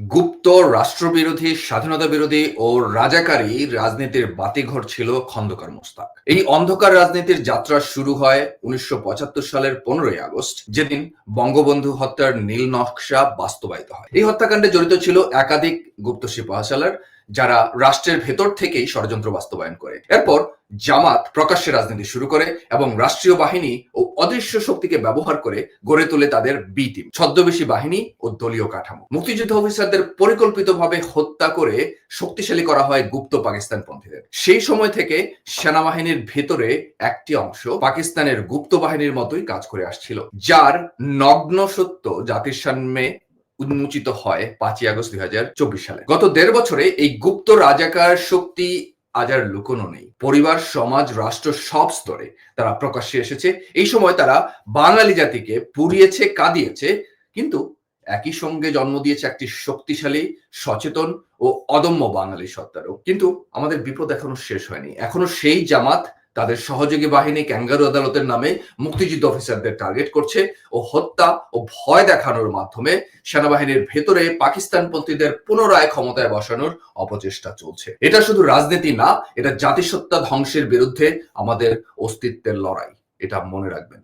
গুপ্ত রাষ্ট্রবিরোধী স্বাধীনতা বিরোধী ও রাজাকারী রাজনীতির বাতিঘর ছিল খন্দকার মোস্তাক। এই অন্ধকার রাজনীতির যাত্রা শুরু হয় উনিশশো সালের পনেরোই আগস্ট, যেদিন বঙ্গবন্ধু হত্যার নীল নকশা বাস্তবায়িত হয়। এই হত্যাকাণ্ডে জড়িত ছিল একাধিক গুপ্ত সিপাহসালার, যারা রাষ্ট্রের ভেতর থেকেই ষড়যন্ত্র বাস্তবায়ন করে। এরপর জামাত প্রকাশ্যে রাজনীতি শুরু করে এবং রাষ্ট্রীয় বাহিনী ও অদৃশ্য শক্তিকে ব্যবহার করে গড়ে তোলে তাদের বি টিম ছদ্মবেশী বাহিনী ও দলীয় কাঠামো। মুক্তিযুদ্ধ অফিসারদের পরিকল্পিতভাবে হত্যা করে শক্তিশালী করা হয় গুপ্ত পাকিস্তান পন্থীদের। সেই সময় থেকে সেনাবাহিনীর ভেতরে একটি অংশ পাকিস্তানের গুপ্ত বাহিনীর মতোই কাজ করে আসছিল, যার নগ্ন সত্য জাতির সামনে উন্মোচিত হয় পাঁচই আগস্ট দুই হাজার চব্বিশ সালে। গত দেড় বছরে এই গুপ্ত রাজাকার শক্তি আজ আর লুকোনো নেই। পরিবার, সমাজ, রাষ্ট্র সব স্তরে তারা প্রকাশ্যে এসেছে। এই সময় তারা বাঙালি জাতিকে পুড়িয়েছে, কাঁদিয়েছে, কিন্তু একই সঙ্গে জন্ম দিয়েছে একটি শক্তিশালী, সচেতন ও অদম্য বাঙালি সত্তারও। কিন্তু আমাদের বিপদ এখনও শেষ হয়নি। এখনও সেই জামাত তাদের সহযোগী বাহিনী ক্যাঙ্গারু আদালতের নামে মুক্তিযুদ্ধ অফিসারদের টার্গেট করছে ও হত্যা ও ভয় দেখানোর মাধ্যমে সেনাবাহিনীর ভেতরে পাকিস্তানপন্থীদের পুনরায় ক্ষমতায় বসানোর অপচেষ্টা চলছে। এটা শুধু রাজনীতি না, এটা জাতিসত্তা ধ্বংসের বিরুদ্ধে আমাদের অস্তিত্বের লড়াই। এটা মনে রাখবেন।